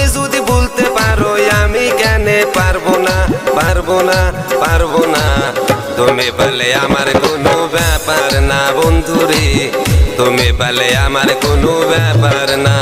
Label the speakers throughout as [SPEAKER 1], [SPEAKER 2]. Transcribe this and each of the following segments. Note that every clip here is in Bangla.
[SPEAKER 1] তুমি যদি বলতে পারো আমি কেন পারব না পারব না পারব না। তুমি বলে আমার কোনো ব্যাপার না বন্ধুরে, তুমি বলে আমার কোনো ব্যাপার না।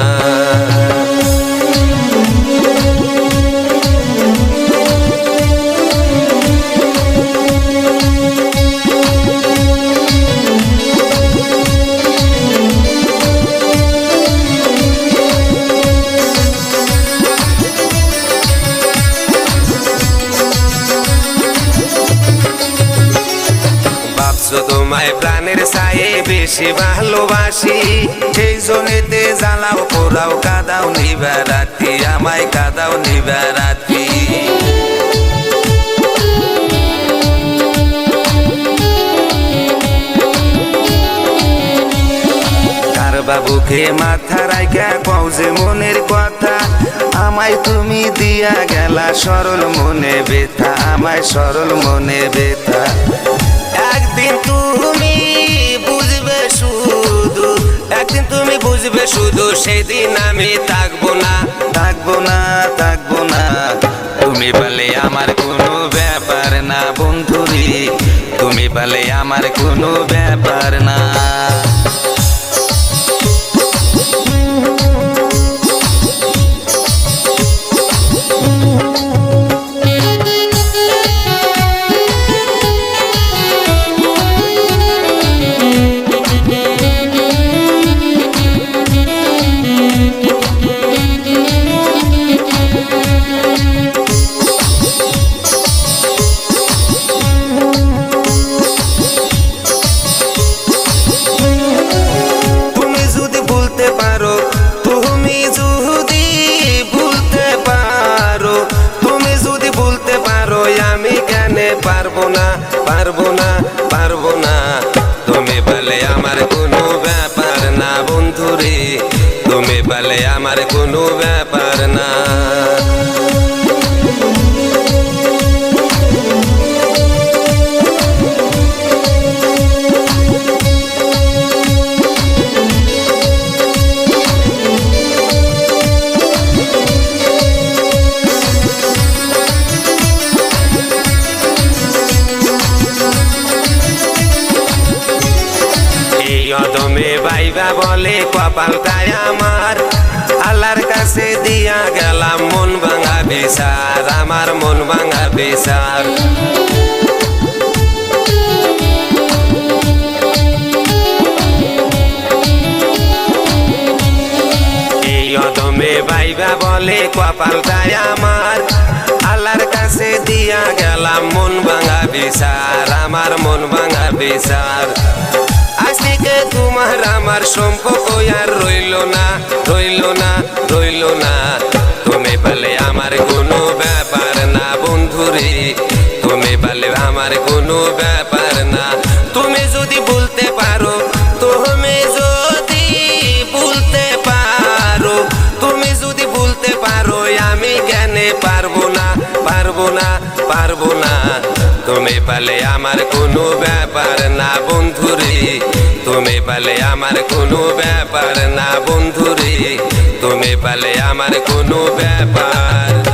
[SPEAKER 1] তোমায় প্রাণের সায়ে বেশি ভালোবাসি। সেই জনেতে জ্বালাও, পোড়াও, কাদাও নিবারাতি আমায় কাদাও নিবারাতি কার বাবুকে মাথা রাখা কও যে মনের কথা। আমায় তুমি দিয়া গেলা সরল মনে বেথা আমায় সরল মনে বেথা একদিন তুমি বুঝবে শুধু, একদিন তুমি বুঝবে শুধু, সেদিন আমি থাকব না থাকব না থাকব না। তুমি বলে আমার কোনো ব্যাপার না বন্ধুরি তুমি বলে আমার কোনো ব্যাপার না। পারব না পারব না। তুমি বলে আমার কোনো বলে কপালটায় আমার। আল্লাহর কাছে দিয়া গেলাম, মন ভাঙা বিচার, আমার মন ভাঙা এই অদমে বাইবা বলে কপালটায় আমার। আল্লাহর কাছে দিয়া গেলাম, মন ভাঙা বিচার, আমার মন ভাঙা বিচার। সম্পর্ক আর রইল না রইল না রইল না। পারব না পারব না। তুমি পালে আমার কোনো ব্যাপার না বন্ধুরে। তুমি পালে আমার কোনো ব্যাপার না বন্ধুরে। তুমি পালে আমার কোনো ব্যাপার